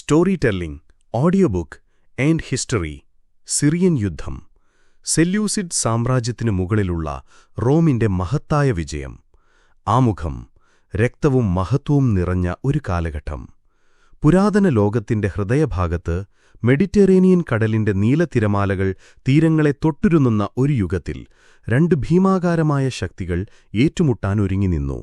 Story telling audio book and history Syrian യുദ്ധം Seleucid സാമ്രാജ്യത്തിനു മുകളിലുള്ള റോമിന്റെ മഹത്തായ വിജയം ആമുഖം രക്തവും മഹത്വവും നിറഞ്ഞ ഒരു കാലഘട്ടം. പുരാതന ലോകത്തിന്റെ ഹൃദയഭാഗത്ത് മെഡിറ്ററേനിയൻ കടലിന്റെ നീലത്തിരമാലകൾ തീരങ്ങളെ തൊട്ടുരുന്ന ഒരു യുഗത്തിൽ രണ്ട് ഭീമാകാരമായ ശക്തികൾ ഏറ്റുമുട്ടാനൊരുങ്ങി നിന്നു.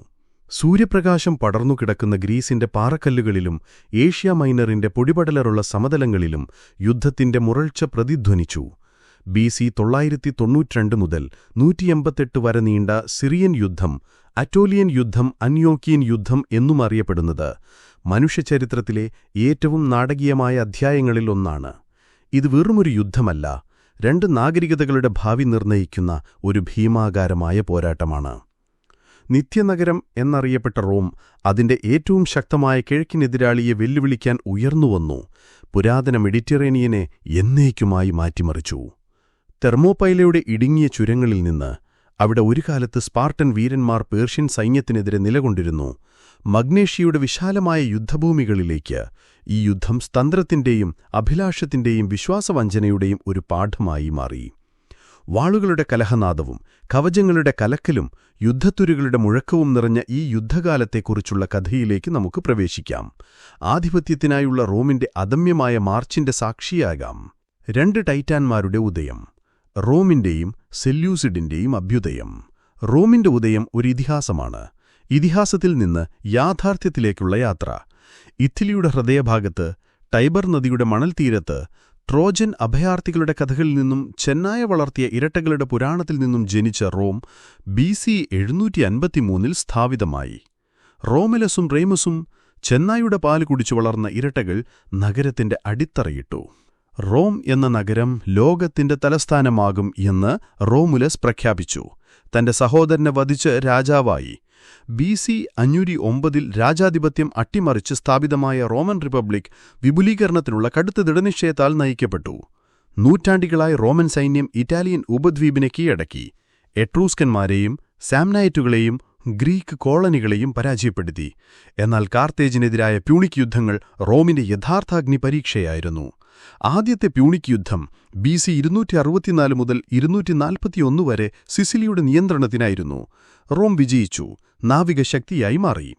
സൂര്യപ്രകാശം പടർന്നുകിടക്കുന്ന ഗ്രീസിന്റെ പാറക്കല്ലുകളിലും ഏഷ്യ മൈനറിന്റെ പൊടിപടലറുള്ള സമതലങ്ങളിലും യുദ്ധത്തിന്റെ മുരൾച്ച പ്രതിധ്വനിച്ചു. ബി സി തൊള്ളായിരത്തി തൊണ്ണൂറ്റിരണ്ട് മുതൽ നൂറ്റിയെൺപത്തെട്ട് വരെ നീണ്ട സിറിയൻ യുദ്ധം അറ്റോലിയൻ യുദ്ധം അന്യോക്കിയൻ യുദ്ധം എന്നും അറിയപ്പെടുന്നത് മനുഷ്യചരിത്രത്തിലെ ഏറ്റവും നാടകീയമായ അധ്യായങ്ങളിൽ ഒന്നാണ്. ഇത് വെറുമൊരു യുദ്ധമല്ല രണ്ട് നാഗരികതകളുടെ ഭാവി നിർണയിക്കുന്ന ഒരു ഭീമാകാരമായ പോരാട്ടമാണ്. നിത്യനഗരം എന്നറിയപ്പെട്ട റോം അതിന്റെ ഏറ്റവും ശക്തമായ കിഴക്കിനെതിരാളിയെ വെല്ലുവിളിക്കാൻ ഉയർന്നുവന്നു. പുരാതന മെഡിറ്ററേനിയനെ എന്നേക്കുമായി മാറ്റിമറിച്ചു. തെർമോപൈലയുടെ ഇടുങ്ങിയ ചുരങ്ങളിൽ നിന്ന് അവിടെ ഒരു കാലത്ത് സ്പാർട്ടൻ വീരന്മാർ പേർഷ്യൻ സൈന്യത്തിനെതിരെ നിലകൊണ്ടിരുന്നു. മഗ്നേഷ്യയുടെ വിശാലമായ യുദ്ധഭൂമികളിലേക്ക് ഈ യുദ്ധം സ്തന്ത്രത്തിന്റെയും അഭിലാഷത്തിന്റെയും വിശ്വാസവഞ്ചനയുടെയും ഒരു പാഠമായി മാറി. വാളുകളുടെ കലഹനാദവും കവചങ്ങളുടെ കലക്കലും യുദ്ധത്തുരുകളുടെ മുഴക്കവും നിറഞ്ഞ ഈ യുദ്ധകാലത്തെക്കുറിച്ചുള്ള കഥയിലേക്ക് നമുക്ക് പ്രവേശിക്കാം. ആധിപത്യത്തിനായുള്ള റോമിന്റെ അദമ്യമായ മാർച്ചിന്റെ സാക്ഷിയാകാം. രണ്ട് ടൈറ്റാൻമാരുടെ ഉദയം റോമിന്റെയും സെല്യൂസിഡിന്റെയും അഭ്യുദയം. റോമിന്റെ ഉദയം ഒരു ഇതിഹാസമാണ്. ഇതിഹാസത്തിൽ നിന്ന് യാഥാർത്ഥ്യത്തിലേക്കുള്ള യാത്ര. ഇറ്റലിയുടെ ഹൃദയഭാഗത്ത് ടൈബർ നദിയുടെ മണൽത്തീരത്ത് ട്രോജൻ അഭയാർത്ഥികളുടെ കഥകളിൽ നിന്നും ചെന്നായ വളർത്തിയ ഇരട്ടകളുടെ പുരാണത്തിൽ നിന്നും ജനിച്ച റോം ബി സി എഴുന്നൂറ്റി അൻപത്തിമൂന്നിൽ സ്ഥാപിതമായി. റോമിലസും റേമസും ചെന്നായുടെ പാൽ കുടിച്ചു വളർന്ന ഇരട്ടകൾ നഗരത്തിന്റെ അടിത്തറയിട്ടു. റോം എന്ന നഗരം ലോകത്തിന്റെ തലസ്ഥാനമാകും എന്ന് റോമുലസ് പ്രഖ്യാപിച്ചു. തന്റെ സഹോദരനെ വധിച്ച് രാജാവായി. ബി സി അഞ്ഞൂറ്റി ഒമ്പതിൽ രാജാധിപത്യം അട്ടിമറിച്ച് സ്ഥാപിതമായ റോമൻ റിപ്പബ്ലിക് വിപുലീകരണത്തിനുള്ള കടുത്ത ദൃഢനിശ്ചയത്താൽ നയിക്കപ്പെട്ടു. നൂറ്റാണ്ടികളായി റോമൻ സൈന്യം ഇറ്റാലിയൻ ഉപദ്വീപിനെ കീഴടക്കി. എട്രൂസ്കന്മാരെയും സാംനൈറ്റുകളെയും ഗ്രീക്ക് കോളനികളെയും പരാജയപ്പെടുത്തി. എന്നാൽ കാർത്തേജിനെതിരായ പ്യൂണിക് യുദ്ധങ്ങൾ റോമിന്റെ യഥാർത്ഥാഗ്നി പരീക്ഷയായിരുന്നു. ആദ്യത്തെ പ്യൂണിക് യുദ്ധം ബി സി ഇരുന്നൂറ്റി അറുപത്തിനാല് മുതൽ ഇരുന്നൂറ്റി നാൽപ്പത്തിയൊന്ന് വരെ സിസിലിയുടെ നിയന്ത്രണത്തിനായിരുന്നു. റോം വിജയിച്ചു നാവികശക്തിയായി മാറി.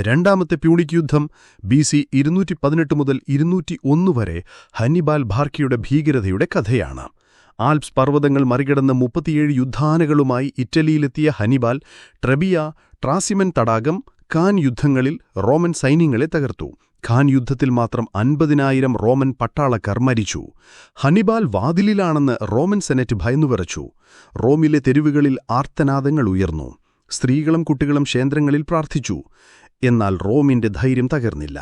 രണ്ടാമത്തെ പ്യൂണിക് യുദ്ധം ബി സി ഇരുന്നൂറ്റി പതിനെട്ട് മുതൽ ഇരുന്നൂറ്റി ഒന്ന് വരെ ഹന്നിബാൽ ഭാർക്കിയുടെ ഭീകരതയുടെ കഥയാണ്. ആൽപ്സ് പർവതങ്ങൾ മറികടന്ന് മുപ്പത്തിയേഴ് യുദ്ധാനകളുമായി ഇറ്റലിയിലെത്തിയ ഹനിബാൽ ട്രബിയ ട്രാസിമൻ തടാകം കാൻ യുദ്ധങ്ങളിൽ റോമൻ സൈന്യങ്ങളെ തകർത്തു. ഖാൻ യുദ്ധത്തിൽ മാത്രം അൻപതിനായിരം റോമൻ പട്ടാളക്കാർ മരിച്ചു. ഹനിബാൽ വാതിലിലാണെന്ന് റോമൻ സെനറ്റ് ഭയന്നുവിറച്ചു. റോമിലെ തെരുവുകളിൽ ആർത്തനാദങ്ങൾ ഉയർന്നു. സ്ത്രീകളും കുട്ടികളും ക്ഷേത്രങ്ങളിൽ പ്രാർത്ഥിച്ചു. എന്നാൽ റോമിന്റെ ധൈര്യം തകർന്നില്ല.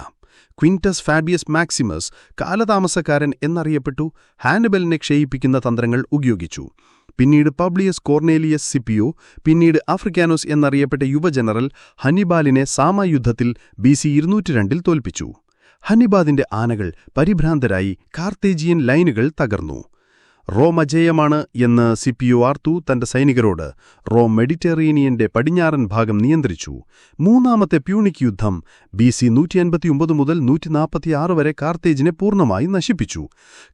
Quintus ഫാബിയസ് maximus കാലതാമസക്കാരൻ എന്നറിയപ്പെട്ടു. ഹാനബലിനെ ക്ഷയിപ്പിക്കുന്ന തന്ത്രങ്ങൾ ഉപയോഗിച്ചു. പിന്നീട് പബ്ലിയസ് കോർണേലിയസ് സിപ്പിയോ പിന്നീട് ആഫ്രിക്കാനോസ് എന്നറിയപ്പെട്ട യുവജനറൽ ഹനിബാലിനെ സാമയുദ്ധത്തിൽ ബി സി ഇരുന്നൂറ്റിരണ്ടിൽ തോൽപ്പിച്ചു. ഹനിബാദിന്റെ ആനകൾ പരിഭ്രാന്തരായി കാർത്തേജിയൻ ലൈനുകൾ തകർന്നു. റോം അജേയമാണ് എന്ന് സി പി യു ആർത്തു തന്റെ സൈനികരോട് റോം മെഡിറ്ററേനിയന്റെ പടിഞ്ഞാറൻ ഭാഗം നിയന്ത്രിച്ചു. മൂന്നാമത്തെ പ്യൂണിക് യുദ്ധം ബി സി നൂറ്റിയൻപത്തിയൊമ്പത് മുതൽ നൂറ്റിനാൽപ്പത്തിയാറ് വരെ കാർത്തേജിനെ പൂർണമായി നശിപ്പിച്ചു.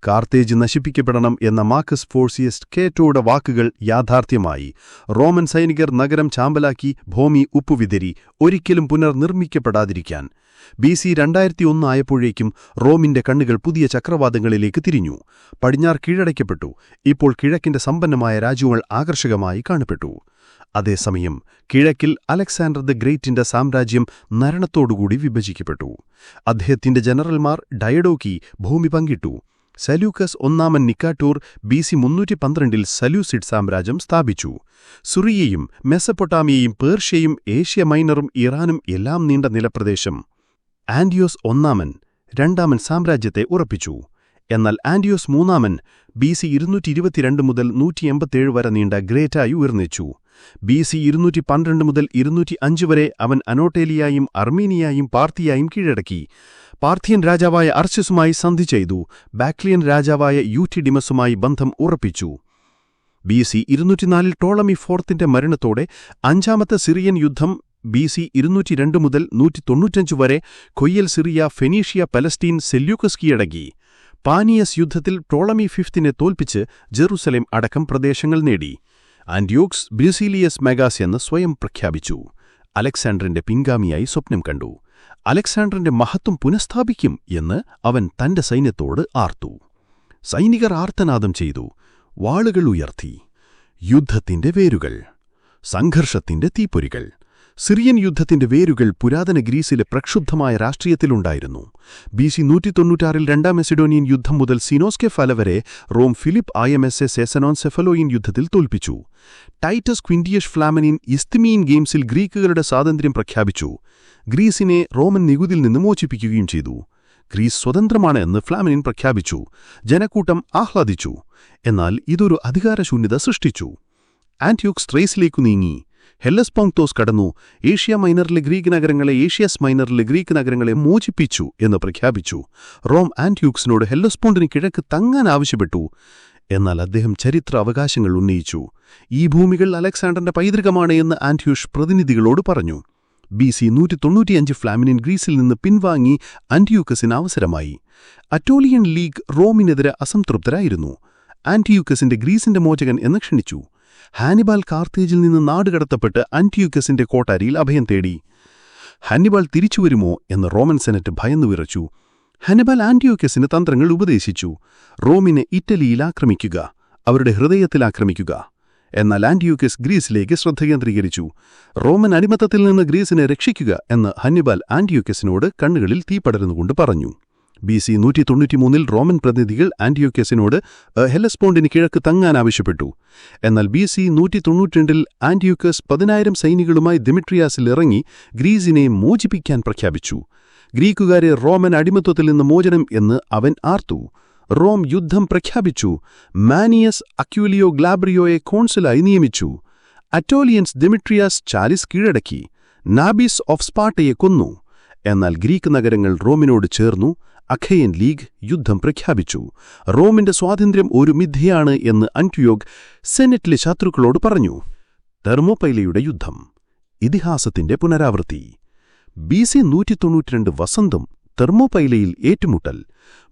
കാർത്തേജ് നശിപ്പിക്കപ്പെടണം എന്ന മാർക്കസ് ഫോഴ്സിയസ് കേറ്റോയുടെ വാക്കുകൾ യാഥാർത്ഥ്യമായി. റോമൻ സൈനികർ നഗരം ചാമ്പലാക്കി ഭൂമി ഉപ്പുവിതരി ഒരിക്കലും പുനർനിർമ്മിക്കപ്പെടാതിരിക്കാൻ. ബി സി രണ്ടായിരത്തി ഒന്നായപ്പോഴേക്കും റോമിന്റെ കണ്ണുകൾ പുതിയ ചക്രവാദങ്ങളിലേക്ക് തിരിഞ്ഞു. പടിഞ്ഞാർ കീഴടയ്ക്കപ്പെട്ടു. ഇപ്പോൾ കിഴക്കിന്റെ സമ്പന്നമായ രാജ്യങ്ങൾ ആകർഷകമായി കാണപ്പെട്ടു. അതേസമയം കിഴക്കിൽ അലക്സാണ്ടർ ദ ഗ്രേറ്റിന്റെ സാമ്രാജ്യം നരണത്തോടുകൂടി വിഭജിക്കപ്പെട്ടു. അദ്ദേഹത്തിന്റെ ജനറൽമാർ ഡയഡോക്കി ഭൂമി പങ്കിട്ടു. സല്യൂക്കസ് ഒന്നാമൻ നിക്കാട്ടൂർ ബി സി മുന്നൂറ്റി പന്ത്രണ്ടിൽ സല്യൂസിഡ് സാമ്രാജ്യം സ്ഥാപിച്ചു. സുറിയയും മെസപ്പൊട്ടാമിയയും പേർഷ്യയും ഏഷ്യ മൈനറും ഇറാനും എല്ലാം നീണ്ട നിലപ്രദേശം. ആൻഡിയോസ് ഒന്നാമൻ രണ്ടാമൻ സാമ്രാജ്യത്തെ ഉറപ്പിച്ചു. എന്നാൽ ആൻഡിയോസ് മൂന്നാമൻ ബി സി ഇരുന്നൂറ്റി ഇരുപത്തിരണ്ട് മുതൽ നൂറ്റി എൺപത്തിയേഴ് വരെ നീണ്ട ഗ്രേറ്റായി ഉയർന്നിച്ചു. ബി സി ഇരുന്നൂറ്റി പന്ത്രണ്ട് മുതൽ ഇരുന്നൂറ്റി അഞ്ച് വരെ അവൻ അനോട്ടേലിയായും അർമീനിയായും പാർത്തിയായും കീഴടക്കി. പാർത്തിയൻ രാജാവായ അർച്ചസുമായി സന്ധി ചെയ്തു. ബാക്ലിയൻ രാജാവായ യൂറ്റിഡിമസുമായി ബന്ധം ഉറപ്പിച്ചു. ബി സി ഇരുന്നൂറ്റിനാലിൽ ടോളമി ഫോർത്തിന്റെ മരണത്തോടെ അഞ്ചാമത്തെ സിറിയൻ യുദ്ധം ബി സി ഇരുന്നൂറ്റി രണ്ട് മുതൽ നൂറ്റി തൊണ്ണൂറ്റഞ്ച് വരെ കൊയ്യൽ സിറിയ ഫെനീഷ്യ പലസ്റ്റീൻ സെല്യൂക്കസ് കീഴടക്കി പാനിയസ് യുദ്ധത്തിൽ ടോളമി ഫിഫ്തിനെ തോൽപ്പിച്ച് ജെറുസലേം അടക്കം പ്രദേശങ്ങൾ നേടി. ആന്റിയോക്സ് ബ്രസീലിയസ് മെഗാസ് എന്ന് സ്വയം പ്രഖ്യാപിച്ചു. അലക്സാണ്ടറിന്റെ പിൻഗാമിയായി സ്വപ്നം കണ്ടു. അലക്സാണ്ടറിന്റെ മഹത്വം പുനഃസ്ഥാപിക്കും എന്ന് അവൻ തന്റെ സൈന്യത്തോട് ആർത്തു. സൈനികർ ആർത്തനാദം ചെയ്തു. വാളുകൾ ഉയർത്തി. യുദ്ധത്തിന്റെ വേരുകൾ. സംഘർഷത്തിന്റെ തീപ്പൊരികൾ. സിറിയൻ യുദ്ധത്തിന്റെ വേരുകൾ പുരാതന ഗ്രീസിലെ പ്രക്ഷുബ്ധമായ രാഷ്ട്രീയത്തിലുണ്ടായിരുന്നു. ബി സി നൂറ്റി തൊണ്ണൂറ്റാറിൽ രണ്ടാം മെസിഡോനിയൻ യുദ്ധം മുതൽ സിനോസ്കെ ഫല വരെ റോം ഫിലിപ്പ് ഐ എം എസ് എ സെസനോൻ സെഫലോയിൻ യുദ്ധത്തിൽ തോൽപ്പിച്ചു. ടൈറ്റസ് ക്വിൻഡിയഷ് ഫ്ലാമനിൻ ഇസ്തിമീൻ ഗെയിംസിൽ ഗ്രീക്കുകളുടെ സ്വാതന്ത്ര്യം പ്രഖ്യാപിച്ചു. ഗ്രീസിനെ റോമൻ നികുതിയിൽ നിന്ന് മോചിപ്പിക്കുകയും ചെയ്തു. ഗ്രീസ് സ്വതന്ത്രമാണ് എന്ന് ഫ്ലാമിനിൻ പ്രഖ്യാപിച്ചു. ജനക്കൂട്ടം ആഹ്ലാദിച്ചു. എന്നാൽ ഇതൊരു അധികാരശൂന്യത സൃഷ്ടിച്ചു. ആന്റിയോക്സ് ട്രേസിലേക്കു നീങ്ങി. ഹെല്ലസ്പോങ്തോസ് കടന്നു. ഏഷ്യ മൈനറിലെ ഗ്രീക്ക് നഗരങ്ങളെ ഏഷ്യസ് മൈനറിലെ ഗ്രീക്ക് നഗരങ്ങളെ മോചിപ്പിച്ചു എന്ന് പ്രഖ്യാപിച്ചു. റോം ആൻഡ്യൂക്സിനോട് ഹെല്ലസ്പോണ്ടിന് കിഴക്ക് തങ്ങാൻ ആവശ്യപ്പെട്ടു. എന്നാൽ അദ്ദേഹം ചരിത്ര അവകാശങ്ങൾ ഉന്നയിച്ചു. ഈ ഭൂമികൾ അലക്സാണ്ടറിന്റെ പൈതൃകമാണ് എന്ന് ആൻഡ്യൂഷ് പ്രതിനിധികളോട് പറഞ്ഞു. ബി സി നൂറ്റി തൊണ്ണൂറ്റിയഞ്ച് ഫ്ലാമിനിൻ ഗ്രീസിൽ നിന്ന് പിൻവാങ്ങി ആന്റിയൂക്കസിന് അവസരമായി. അറ്റോളിയൻ ലീഗ് റോമിനെതിരെ അസംതൃപ്തരായിരുന്നു. ആന്റിയൂക്കസിന്റെ ഗ്രീസിന്റെ മോചകൻ എന്ന് ക്ഷണിച്ചു. ഹാനിബാൽ കാർത്തേജിൽ നിന്ന് നാടുകടത്തപ്പെട്ട് ആന്റിയൂക്കസിന്റെ കോട്ടാരിയിൽ അഭയം തേടി. ഹാനിബാൽ തിരിച്ചുവരുമോ എന്ന് റോമൻ സെനറ്റ് ഭയന്നു വിറച്ചു. ഹാനിബാൽ ആന്റിയോക്കസിന് തന്ത്രങ്ങൾ ഉപദേശിച്ചു. റോമിനെ ഇറ്റലിയിൽ ആക്രമിക്കുക അവരുടെ ഹൃദയത്തിൽ ആക്രമിക്കുക. എന്നാൽ ആന്റിയോക്കസ് ഗ്രീസിലേക്ക് ശ്രദ്ധ കേന്ദ്രീകരിച്ചു. റോമൻ അടിമത്തത്തിൽ നിന്ന് ഗ്രീസിനെ രക്ഷിക്കുക എന്ന് ഹന്നിബാൽ ആന്റിയോക്കസിനോട് കണ്ണുകളിൽ തീ പടരുന്നുകൊണ്ട് പറഞ്ഞു. ബി സി നൂറ്റി തൊണ്ണൂറ്റിമൂന്നിൽ റോമൻ പ്രതിനിധികൾ ആന്റിയോക്കസിനോട് ഹെലസ്പോണ്ടിന് കിഴക്ക് തങ്ങാൻ ആവശ്യപ്പെട്ടു. എന്നാൽ ബി സി നൂറ്റി തൊണ്ണൂറ്റിരണ്ടിൽ ആന്റിയോക്കസ് പതിനായിരം സൈനികളുമായി ദിമിട്രിയാസിൽ ഇറങ്ങി ഗ്രീസിനെ മോചിപ്പിക്കാൻ പ്രഖ്യാപിച്ചു. ഗ്രീക്കുകാരെ റോമൻ അടിമത്വത്തിൽ നിന്ന് മോചനം എന്ന് അവൻ ആർത്തു. റോം യുദ്ധം പ്രഖ്യാപിച്ചു. മാനിയസ് അക്യൂലിയോ ഗ്ലാബ്രിയോയെ കോൺസുലായി നിയമിച്ചു. അറ്റോലിയൻസ് ദിമിട്രിയാസ് ചാലിസ് കീഴടക്കി. നാബിസ് ഓഫ് സ്പാട്ടയെ കൊന്നു. എന്നാൽ ഗ്രീക്ക് നഗരങ്ങൾ റോമിനോട് ചേർന്നു. അഖയൻ ലീഗ് യുദ്ധം പ്രഖ്യാപിച്ചു. റോമിന്റെ സ്വാതന്ത്ര്യം ഒരു മിഥ്യയാണ് എന്ന് അന്റ്യോഗ് സെനറ്റിലെ ശത്രുക്കളോട് പറഞ്ഞു. തെർമോപൈലയുടെ യുദ്ധം ഇതിഹാസത്തിന്റെ പുനരാവൃത്തി. ബി സി നൂറ്റി തൊണ്ണൂറ്റിരണ്ട് വസന്തം തെർമോപൈലയിൽ ഏറ്റുമുട്ടൽ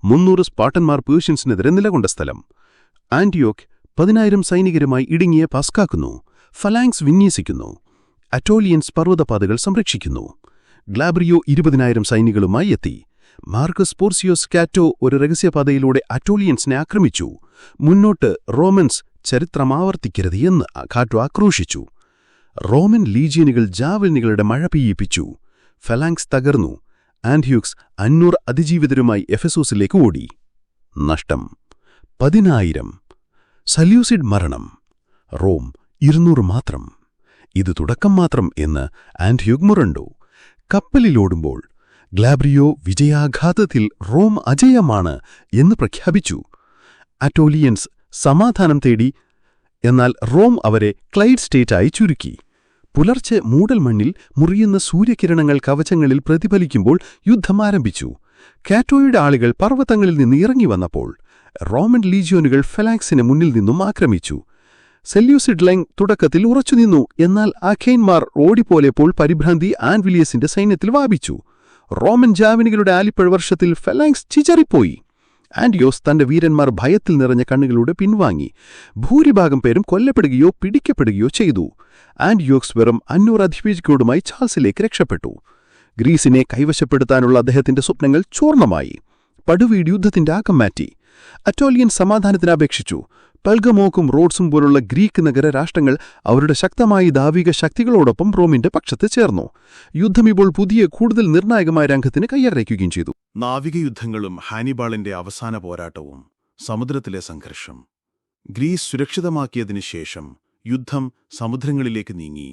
മുന്നൂറ് സ്പാട്ടന്മാർ പേർഷ്യൻസിനെതിരെ നിലകൊണ്ട സ്ഥലം. ആന്റിയോക്ക് പതിനായിരം സൈനികരുമായി ഇടുങ്ങിയ പാസ്കാക്കുന്നു ഫലാങ്സ് വിന്യസിക്കുന്നു അറ്റോലിയൻസ് പർവതപാതകൾ സംരക്ഷിക്കുന്നു. ഗ്ലാബ്രിയോ ഇരുപതിനായിരം സൈനികളുമായി എത്തി. മാർക്കസ് പോർസിയോസ് കാറ്റോ ഒരു രഹസ്യപാതയിലൂടെ അറ്റോളിയൻസിനെ ആക്രമിച്ചു. മുന്നോട്ട് റോമൻസ് ചരിത്രമാവർത്തിക്കരുത് എന്ന് കാറ്റോ ആക്രോശിച്ചു. റോമൻ ലീജിയനുകൾ ജാവലിനുകളുടെ മഴ പെയ്യിപ്പിച്ചു. ഫെലാങ്സ് തകർന്നു. ആൻഡ്യൂക്സ് അഞ്ഞൂറ് അതിജീവിതരുമായി എഫസോസിലേക്ക് ഓടി. നഷ്ടം. പതിനായിരം. സല്യൂസിഡ് മരണം. റോം ഇരുന്നൂറ് മാത്രം. ഇത് തുടക്കം മാത്രം എന്ന് ആൻഡ്യൂഗ് മുറണ്ടു കപ്പലിലോടുമ്പോൾ ഗ്ലാബ്രിയോ വിജയാഘാതത്തിൽ റോം അജയമാണ് എന്ന് പ്രഖ്യാപിച്ചു. അറ്റോലിയൻസ് സമാധാനം തേടി എന്നാൽ റോം അവരെ ക്ലൈഡ് സ്റ്റേറ്റായി ചുരുക്കി. പുലർച്ചെ മൂടൽമണ്ണിൽ മുറിയുന്ന സൂര്യകിരണങ്ങൾ കവചങ്ങളിൽ പ്രതിഫലിക്കുമ്പോൾ യുദ്ധം ആരംഭിച്ചു. കാറ്റോയുടെ ആളുകൾ പർവതങ്ങളിൽ നിന്ന് ഇറങ്ങി വന്നപ്പോൾ റോമൻ ലീജിയോനുകൾ ഫെലാക്സിന് മുന്നിൽ നിന്നും ആക്രമിച്ചു. സെല്യൂസിഡ്ലൈങ് തുടക്കത്തിൽ ഉറച്ചുനിന്നു എന്നാൽ അഖൈൻമാർ ഓടിപ്പോലെപ്പോൾ പരിഭ്രാന്തി ആൻവിലിയസിന്റെ സൈന്യത്തിൽ വാപിച്ചു റോമൻ ജാവിനികളുടെ ആലിപ്പഴ വർഷത്തിൽ ഫെലാങ്സ് ചിചറിപ്പോയി. ആൻഡിയോസ് തന്റെ വീരന്മാർ ഭയത്തിൽ നിറഞ്ഞ കണ്ണുകളുടെ പിൻവാങ്ങി. ഭൂരിഭാഗം പേരും കൊല്ലപ്പെടുകയോ പിടിക്കപ്പെടുകയോ ചെയ്തു. ആൻഡിയോക്സ് വെറും അഞ്ഞൂറ് അധിപേജിക്കോടുമായി ചാൾസിലേക്ക് രക്ഷപ്പെട്ടു. ഗ്രീസിനെ കൈവശപ്പെടുത്താനുള്ള അദ്ദേഹത്തിന്റെ സ്വപ്നങ്ങൾ ചൂർണമായി. പടുവീട് യുദ്ധത്തിന്റെ ആക്കം മാറ്റി. അറ്റോലിയൻ സമാധാനത്തിനപേക്ഷിച്ചു പൽഗമോക്കും റോഡ്സും പോലുള്ള ഗ്രീക്ക് നഗര രാഷ്ട്രങ്ങൾ അവരുടെ ശക്തമായ ദാവിക ശക്തികളോടൊപ്പം റോമിന്റെ പക്ഷത്ത് ചേർന്നു. യുദ്ധം ഇപ്പോൾ പുതിയ കൂടുതൽ നിർണായകമായ രംഗത്തിന് കയ്യറയ്ക്കുകയും ചെയ്തു. നാവികയുദ്ധങ്ങളും ഹാനിബാളിന്റെ അവസാന പോരാട്ടവും സമുദ്രത്തിലെ സംഘർഷം. ഗ്രീസ് സുരക്ഷിതമാക്കിയതിനു ശേഷം യുദ്ധം സമുദ്രങ്ങളിലേക്ക് നീങ്ങി.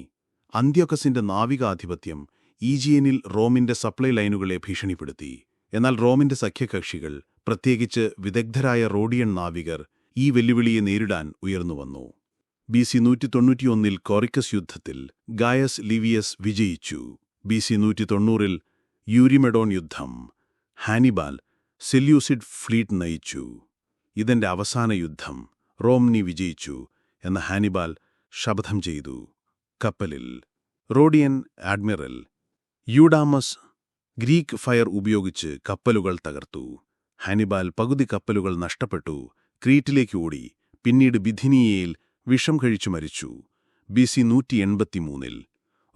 അന്ത്യോക്കസിന്റെ നാവികാധിപത്യം ഈജിയനിൽ റോമിന്റെ സപ്ലൈ ലൈനുകളെ ഭീഷണിപ്പെടുത്തി. എന്നാൽ റോമിന്റെ സഖ്യകക്ഷികൾ പ്രത്യേകിച്ച് വിദഗ്ധരായ റോഡിയൻ നാവികർ ഈ വെല്ലുവിളിയെ നേരിടാൻ ഉയർന്നുവന്നു ബി സി നൂറ്റി തൊണ്ണൂറ്റിയൊന്നിൽ കോറിക്കസ് യുദ്ധത്തിൽ ഗായസ് ലിവിയസ് വിജയിച്ചു. ബി സി നൂറ്റി തൊണ്ണൂറിൽ യൂരിമെഡോൺ യുദ്ധം. ഹാനിബാൽ സെല്യൂസിഡ് ഫ്ലീറ്റ് നയിച്ചു. ഇതിന്റെ അവസാന യുദ്ധം. റോംനി വിജയിച്ചു എന്ന ഹാനിബാൽ ശപഥം ചെയ്തു. കപ്പലിൽ. Rhodian admiral Eudamus Greek fire ഉപയോഗിച്ച് കപ്പലുകൾ തകർത്തു. ഹാനിബാൽ പകുതി കപ്പലുകൾ നഷ്ടപ്പെട്ടു. ക്രീറ്റിലേക്ക് ഓടി. പിന്നീട് ബിഥിനിയയിൽ വിഷം കഴിച്ചു മരിച്ചു. ബി സി നൂറ്റി എൺപത്തിമൂന്നിൽ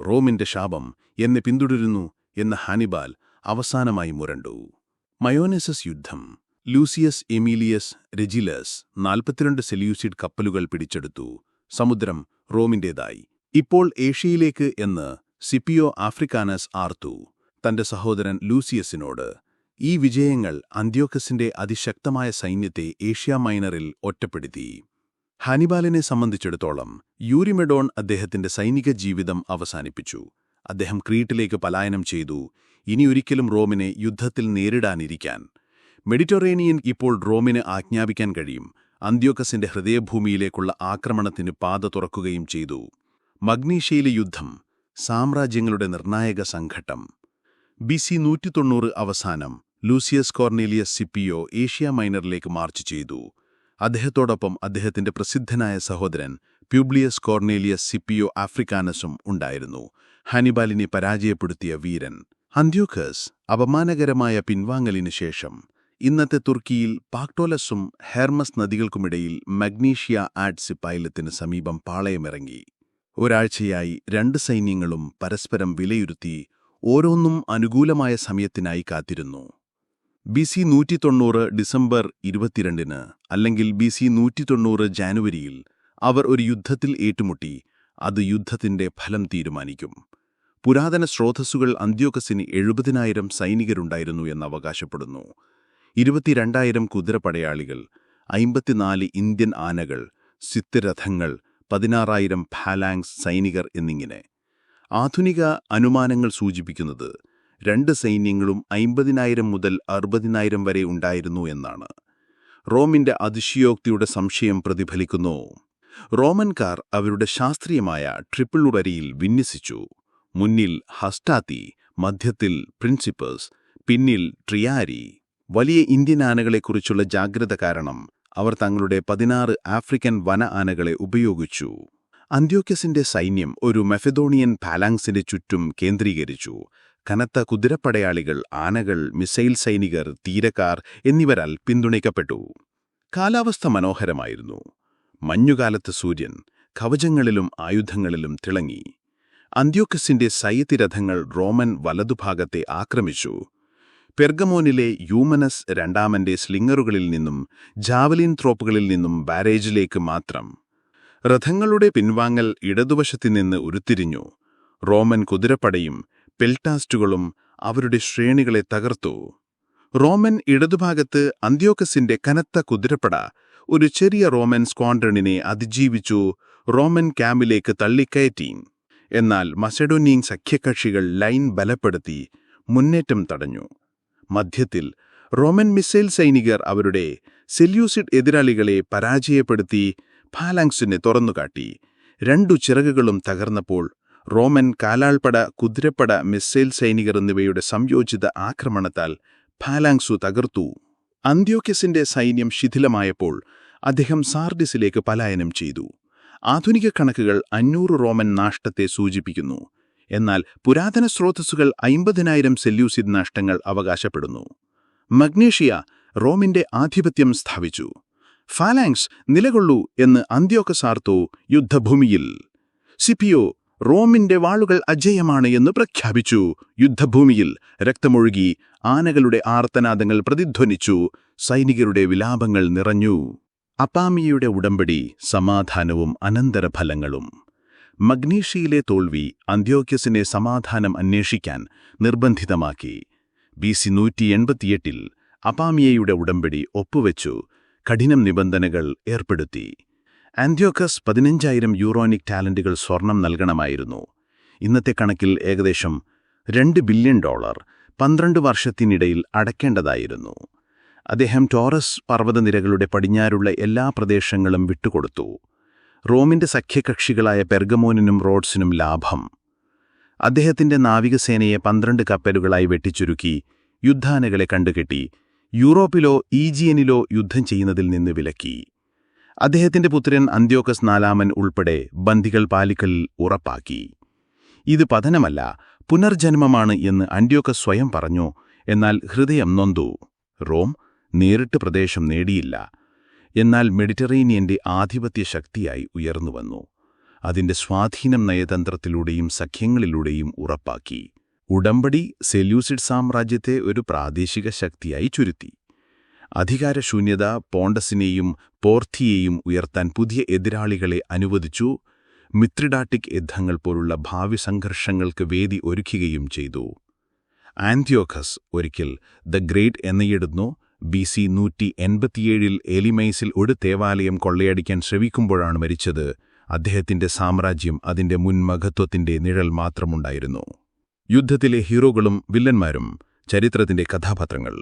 റോമിന്റെ ശാപം എന്നെ പിന്തുടരുന്നു എന്ന ഹാനിബാൽ അവസാനമായി മുരണ്ടു. മയോനെസസ് യുദ്ധം. ലൂസിയസ് എമീലിയസ് രജിലസ് നാൽപ്പത്തിരണ്ട് സെല്യൂസിഡ് കപ്പലുകൾ പിടിച്ചെടുത്തു. സമുദ്രം റോമിന്റേതായി. ഇപ്പോൾ ഏഷ്യയിലേക്ക് എന്ന് സിപ്പിയോ ആഫ്രിക്കാനസ് ആർത്തു. തന്റെ സഹോദരൻ ലൂസിയസിനോട് ഈ വിജയങ്ങൾ അന്ത്യോക്കസിന്റെ അതിശക്തമായ സൈന്യത്തെ ഏഷ്യ മൈനറിൽ ഒറ്റപ്പെടുത്തി. ഹാനിബാലിനെ സംബന്ധിച്ചിടത്തോളം യൂരിമെഡോൺ അദ്ദേഹത്തിന്റെ സൈനിക ജീവിതം അവസാനിപ്പിച്ചു. അദ്ദേഹം ക്രീറ്റിലേക്ക് പലായനം ചെയ്തു. ഇനിയൊരിക്കലും റോമിനെ യുദ്ധത്തിൽ നേരിടാനിരിക്കാൻ. മെഡിറ്ററേനിയൻ ഇപ്പോൾ റോമിന് ആജ്ഞാപിക്കാൻ കഴിയും. അന്ത്യോക്കസിന്റെ ഹൃദയഭൂമിയിലേക്കുള്ള ആക്രമണത്തിന് പാത തുറക്കുകയും ചെയ്തു. മഗ്നീഷ്യയിലെ യുദ്ധം സാമ്രാജ്യങ്ങളുടെ നിർണായക സംഘട്ടം ബി സി നൂറ്റി തൊണ്ണൂറ് അവസാനം ലൂസിയസ് കോർണേലിയസ് സിപ്പിയോ ഏഷ്യ മൈനറിലേക്ക് മാർച്ച് ചെയ്തു. അദ്ദേഹത്തോടൊപ്പം അദ്ദേഹത്തിന്റെ പ്രസിദ്ധനായ സഹോദരൻ പ്യൂബ്ലിയസ് കോർണേലിയസ് സിപ്പിയോ ആഫ്രിക്കാനസും ഉണ്ടായിരുന്നു. ഹാനിബാലിനെ പരാജയപ്പെടുത്തിയ വീരൻ. അന്ത്യോക്കസ് അപമാനകരമായ പിൻവാങ്ങലിനു ശേഷം ഇന്നത്തെ തുർക്കിയിൽ പാക്ടോലസും ഹെർമസ് നദികൾക്കുമിടയിൽ മഗ്നീഷ്യ ആഡ്സ് പൈലത്തിന് സമീപം പാളയമിറങ്ങി. ഒരാഴ്ചയായി രണ്ട് സൈന്യങ്ങളും പരസ്പരം വിലയിരുത്തി ഓരോന്നും അനുകൂലമായ സമയത്തിനായി കാത്തിരുന്നു. ബി സി നൂറ്റി തൊണ്ണൂറ് ഡിസംബർ ഇരുപത്തിരണ്ടിന് അല്ലെങ്കിൽ ബി സി നൂറ്റി തൊണ്ണൂറ് ജാനുവരിയിൽ അവർ ഒരു യുദ്ധത്തിൽ ഏറ്റുമുട്ടി അത് യുദ്ധത്തിന്റെ ഫലം തീരുമാനിക്കും. പുരാതന സ്രോതസ്സുകൾ അന്ത്യോക്കസിന് എഴുപതിനായിരം സൈനികരുണ്ടായിരുന്നു എന്ന് അവകാശപ്പെടുന്നു. ഇരുപത്തിരണ്ടായിരം കുതിരപ്പടയാളികൾ അയിമ്പത്തിനാല് ഇന്ത്യൻ ആനകൾ സിത്തരഥങ്ങൾ പതിനാറായിരം ഫാലാങ്സ് സൈനികർ എന്നിങ്ങനെ ആധുനിക അനുമാനങ്ങൾ സൂചിപ്പിക്കുന്നത് രണ്ട് സൈന്യങ്ങളും അയിമ്പതിനായിരം മുതൽ അറുപതിനായിരം വരെ ഉണ്ടായിരുന്നു എന്നാണ്. റോമിന്റെ അതിശയോക്തിയുടെ സംശയം പ്രതിഫലിക്കുന്നു. റോമൻകാർ അവരുടെ ശാസ്ത്രീയമായ ട്രിപ്പിൾ വരിയിൽ വിന്യസിച്ചു. മുന്നിൽ ഹസ്റ്റാത്തി മധ്യത്തിൽ പ്രിൻസിപ്പസ് പിന്നിൽ ട്രിയാരി. വലിയ ഇന്ത്യൻ ആനകളെക്കുറിച്ചുള്ള ജാഗ്രത കാരണം അവർ തങ്ങളുടെ പതിനാറ് ആഫ്രിക്കൻ വന ആനകളെ ഉപയോഗിച്ചു. അന്ത്യോക്യസിന്റെ സൈന്യം ഒരു മെഫെദോണിയൻ പാലാങ്സിന്റെ ചുറ്റും കേന്ദ്രീകരിച്ചു. കനത്ത കുതിരപ്പടയാളികൾ ആനകൾ മിസൈൽ സൈനികർ തീരക്കാർ എന്നിവരാൽ പിന്തുണയ്ക്കപ്പെട്ടു. കാലാവസ്ഥ മനോഹരമായിരുന്നു. മഞ്ഞുകാലത്ത് സൂര്യൻ കവചങ്ങളിലും ആയുധങ്ങളിലും തിളങ്ങി. അന്ത്യോക്കസിന്റെ സൈത്യരഥങ്ങൾ റോമൻ വലതുഭാഗത്തെ ആക്രമിച്ചു. പെർഗമോനിലെ യൂമനസ് രണ്ടാമന്റെ സ്ലിംഗറുകളിൽ നിന്നും ജാവലിൻ ത്രോപ്പുകളിൽ നിന്നും ബാരേജിലേക്ക് മാത്രം രഥങ്ങളുടെ പിൻവാങ്ങൽ ഇടതുവശത്തു നിന്ന് ഉരുത്തിരിഞ്ഞു. റോമൻ കുതിരപ്പടയും പെൽറ്റാസ്റ്റുകളും അവരുടെ ശ്രേണികളെ തകർത്തു. റോമൻ ഇടതുഭാഗത്ത് അന്ത്യോക്കസിന്റെ കനത്ത കുതിരപ്പട ഒരു ചെറിയ റോമൻ സ്ക്വാഡ്രണിനെ അതിജീവിച്ചു റോമൻ ക്യാമ്പിലേക്ക് തള്ളിക്കയറ്റി. എന്നാൽ മസഡോനിയൻ സഖ്യകക്ഷികൾ ലൈൻ ബലപ്പെടുത്തി മുന്നേറ്റം തടഞ്ഞു. മധ്യത്തിൽ റോമൻ മിസൈൽ സൈനികർ അവരുടെ സെല്യൂസിഡ് എതിരാളികളെ പരാജയപ്പെടുത്തി ഫാലാങ്സിനെ തുറന്നുകാട്ടി. രണ്ടു ചിറകുകളും തകർന്നപ്പോൾ റോമൻ കാലാൾപ്പട കുതിരപ്പട മിസൈൽ സൈനികർ എന്നിവയുടെ സംയോജിത ആക്രമണത്താൽ ഫാലാങ്സു തകർത്തു. അന്ത്യോക്യസിന്റെ സൈന്യം ശിഥിലമായപ്പോൾ അദ്ദേഹം സാർഡിസിലേക്ക് പലായനം ചെയ്തു. ആധുനിക കണക്കുകൾ അഞ്ഞൂറ് റോമൻ നാഷ്ടത്തെ സൂചിപ്പിക്കുന്നു. എന്നാൽ പുരാതന സ്രോതസ്സുകൾ അയിമ്പതിനായിരം സെല്യൂസിഡ് നഷ്ടങ്ങൾ അവകാശപ്പെടുന്നു. മഗ്നേഷ്യ റോമിന്റെ ആധിപത്യം സ്ഥാപിച്ചു. ഫാലാങ്സ് നിലകൊള്ളൂ എന്ന് അന്ത്യോക്കസാർത്തോ യുദ്ധഭൂമിയിൽ. സിപിയോ റോമിന്റെ വാളുകൾ അജയമാണ് എന്ന് പ്രഖ്യാപിച്ചു. യുദ്ധഭൂമിയിൽ രക്തമൊഴുകി ആനകളുടെ ആർത്തനാദങ്ങൾ പ്രതിധ്വനിച്ചു. സൈനികരുടെ വിലാപങ്ങൾ നിറഞ്ഞു. അപ്പാമിയയുടെ ഉടമ്പടി സമാധാനവും അനന്തരഫലങ്ങളും. മഗ്നീഷ്യയിലെ തോൽവി അന്ത്യോക്യസിനെ സമാധാനം അന്വേഷിക്കാൻ നിർബന്ധിതമാക്കി. ബി സി നൂറ്റി എൺപത്തിയെട്ടിൽ അപ്പാമിയയുടെ ഉടമ്പടി ഒപ്പുവെച്ചു. കഠിനം നിബന്ധനകൾ ഏർപ്പെടുത്തി. ആന്റിയോക്കസ് പതിനഞ്ചായിരം യൂറോനിക് ടാലന്റുകൾ സ്വർണം നൽകണമായിരുന്നു. ഇന്നത്തെ കണക്കിൽ ഏകദേശം രണ്ട് ബില്യൺ ഡോളർ പന്ത്രണ്ട് വർഷത്തിനിടയിൽ അടയ്ക്കേണ്ടതായിരുന്നു. അദ്ദേഹം ടോറസ് പർവതനിരകളുടെ പടിഞ്ഞാറുള്ള എല്ലാ പ്രദേശങ്ങളും വിട്ടുകൊടുത്തു. റോമിന്റെ സഖ്യകക്ഷികളായ പെർഗമോനിനും റോഡ്സിനും ലാഭം. അദ്ദേഹത്തിന്റെ നാവികസേനയെ പന്ത്രണ്ട് കപ്പലുകളായി വെട്ടിച്ചുരുക്കി യുദ്ധാനകളെ കണ്ടുകെട്ടി യൂറോപ്പിലോ ഈജിയനിലോ യുദ്ധം ചെയ്യുന്നതിൽ നിന്ന് വിലക്കി. അദ്ദേഹത്തിന്റെ പുത്രൻ അന്ത്യോക്കസ് നാലാമൻ ഉൾപ്പെടെ ബന്ധികൾ പാലിക്കൽ ഉറപ്പാക്കി. ഇത് പതനമല്ല പുനർജന്മമാണ് എന്ന് അന്ത്യോക്കസ് സ്വയം പറഞ്ഞു എന്നാൽ ഹൃദയം നൊന്തു. റോം നേരിട്ട് പ്രദേശം നേടിയില്ല. എന്നാൽ മെഡിറ്ററേനിയന്റെ ആധിപത്യ ശക്തിയായി ഉയർന്നുവന്നു. അതിന്റെ സ്വാധീനം നയതന്ത്രത്തിലൂടെയും സഖ്യങ്ങളിലൂടെയും ഉറപ്പാക്കി. ഉടമ്പടി സെല്യൂസിഡ് സാമ്രാജ്യത്തെ ഒരു പ്രാദേശിക ശക്തിയായി ചുരുത്തി. അധികാരശൂന്യത പോണ്ടസിനെയും പോർത്തിയെയും ഉയർത്താൻ പുതിയ എതിരാളികളെ അനുവദിച്ചു. മിത്രിഡാട്ടിക് യുദ്ധങ്ങൾ പോലുള്ള ഭാവി സംഘർഷങ്ങൾക്ക് വേദി ഒരുക്കുകയും ചെയ്തു. ആന്റിയോഖസ് ഒരിക്കൽ ദ ഗ്രേറ്റ് എന്നയിടുന്നു ബി സി നൂറ്റി എൺപത്തിയേഴിൽ എലിമൈസിൽ ഒരു ദേവാലയം കൊള്ളയടിക്കാൻ ശ്രമിക്കുമ്പോഴാണ് മരിച്ചത്. അദ്ദേഹത്തിന്റെ സാമ്രാജ്യം അതിന്റെ മുൻമഹത്വത്തിന്റെ നിഴൽ മാത്രമുണ്ടായിരുന്നു. യുദ്ധത്തിലെ ഹീറോകളും വില്ലന്മാരും ചരിത്രത്തിന്റെ കഥാപാത്രങ്ങൾ.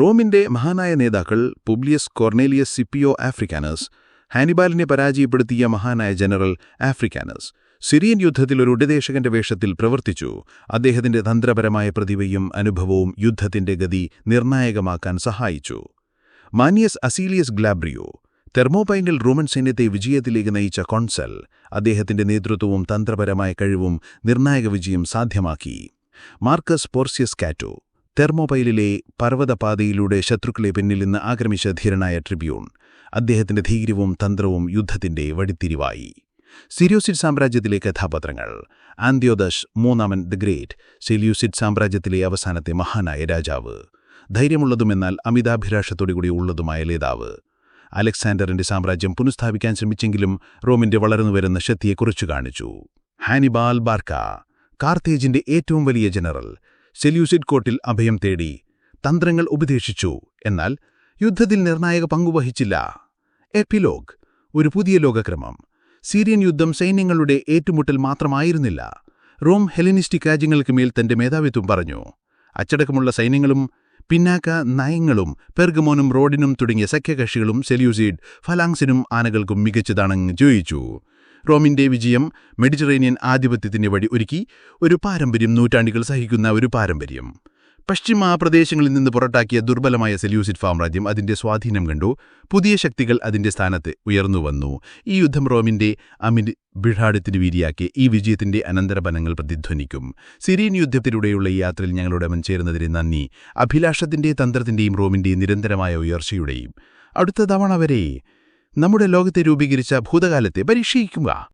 റോമിന്റെ മഹാനായ നേതാക്കൾ പുബ്ലിയസ് കോർണേലിയസ് സിപ്പിയോ ആഫ്രിക്കാനസ് ഹാനിബാലിനെ പരാജയപ്പെടുത്തിയ മഹാനായ ജനറൽ ആഫ്രിക്കാനസ് സിറിയൻ യുദ്ധത്തിൽ ഒരു ഉപദേശകന്റെ വേഷത്തിൽ പ്രവർത്തിച്ചു. അദ്ദേഹത്തിന്റെ തന്ത്രപരമായ പ്രതിഭയും അനുഭവവും യുദ്ധത്തിന്റെ ഗതി നിർണായകമാക്കാൻ സഹായിച്ചു. മാനിയസ് അസീലിയസ് ഗ്ലാബ്രിയോ തെർമോപൈനിൽ റോമൻ സൈന്യത്തെ വിജയത്തിലേക്ക് നയിച്ച കോൺസൽ അദ്ദേഹത്തിന്റെ നേതൃത്വവും തന്ത്രപരമായ കഴിവും നിർണായക വിജയം സാധ്യമാക്കി. മാർക്കസ് പോർസിയസ് കാറ്റോ തെർമോപൈലിലെ പർവതപാതയിലൂടെ ശത്രുക്കളെ പിന്നിൽ നിന്ന് ആക്രമിച്ച ധീരനായ ട്രിബ്യൂൺ അദ്ദേഹത്തിന്റെ ധീര്യവും തന്ത്രവും യുദ്ധത്തിന്റെ വഴിത്തിരിവായി. സിരിയോസിഡ് സാമ്രാജ്യത്തിലെ കഥാപാത്രങ്ങൾ ആന്ത്യോദശ് മൂന്നാമൻ ദ ഗ്രേറ്റ് സെല്യൂസിഡ് സാമ്രാജ്യത്തിലെ അവസാനത്തെ മഹാനായ രാജാവ് ധൈര്യമുള്ളതുമെന്നാൽ അമിതാഭിലാഷത്തോടുകൂടി ഉള്ളതുമായ നേതാവ് അലക്സാണ്ടറിന്റെ സാമ്രാജ്യം പുനഃസ്ഥാപിക്കാൻ ശ്രമിച്ചെങ്കിലും റോമിന്റെ വളർന്നുവരുന്ന ശക്തിയെക്കുറിച്ചു കാണിച്ചു. ഹാനിബാൽ ബാർക്ക കാർത്തേജിന്റെ ഏറ്റവും വലിയ ജനറൽ സെല്യൂസിഡ് കോട്ടിൽ അഭയം തേടി തന്ത്രങ്ങൾ ഉപദേശിച്ചു. എന്നാൽ യുദ്ധത്തിൽ നിർണായക പങ്കുവഹിച്ചില്ല എപ്പിലോഗ് ഒരു പുതിയ ലോകക്രമം. സീരിയൻ യുദ്ധം സൈന്യങ്ങളുടെ ഏറ്റുമുട്ടൽ മാത്രമായിരുന്നില്ല. റോം ഹെലിനിസ്റ്റിക് രാജ്യങ്ങൾക്ക് മേൽ തന്റെ മേധാവിത്വം പറഞ്ഞു. അച്ചടക്കമുള്ള സൈന്യങ്ങളും പിന്നാക്ക നയങ്ങളും പെർഗമോനും റോഡിനും തുടങ്ങിയ സഖ്യകക്ഷികളും സെല്യൂസിഡ് ഫലാങ്സിനും ആനകൾക്കും മികച്ചതാണെന്ന് ചോദിച്ചു. റോമിന്റെ വിജയം മെഡിറ്ററേനിയൻ ആധിപത്യത്തിന്റെ വഴി ഒരുക്കി ഒരു പാരമ്പര്യം നൂറ്റാണ്ടുകൾ സഹിക്കുന്ന ഒരു പാരമ്പര്യം. പശ്ചിമ പ്രദേശങ്ങളിൽ നിന്ന് പുറത്താക്കിയ ദുർബലമായ സെല്യൂസിഡ് സാമ്രാജ്യം അതിന്റെ സ്വാധീനം കണ്ടു. പുതിയ ശക്തികൾ അതിന്റെ സ്ഥാനത്ത് ഉയർന്നു വന്നു. ഈ യുദ്ധം റോമിന്റെ അമിൻ ബിഹാഡത്തിന് വീരിയാക്കി ഈ വിജയത്തിന്റെ അനന്തരഫലങ്ങൾ പ്രതിധ്വനിക്കും. സിറിയൻ യുദ്ധത്തിലൂടെയുള്ള ഈ യാത്രയിൽ ഞങ്ങളുടെ ചേരുന്നതിന് നന്ദി. അഭിലാഷത്തിന്റെ തന്ത്രത്തിന്റെയും റോമിന്റെയും നിരന്തരമായ ഉയർച്ചയുടെയും. അടുത്ത തവണ വരെ നമ്മുടെ ലോകത്തെ രൂപീകരിച്ച ഭൂതകാലത്തെ പരീക്ഷിക്കുക.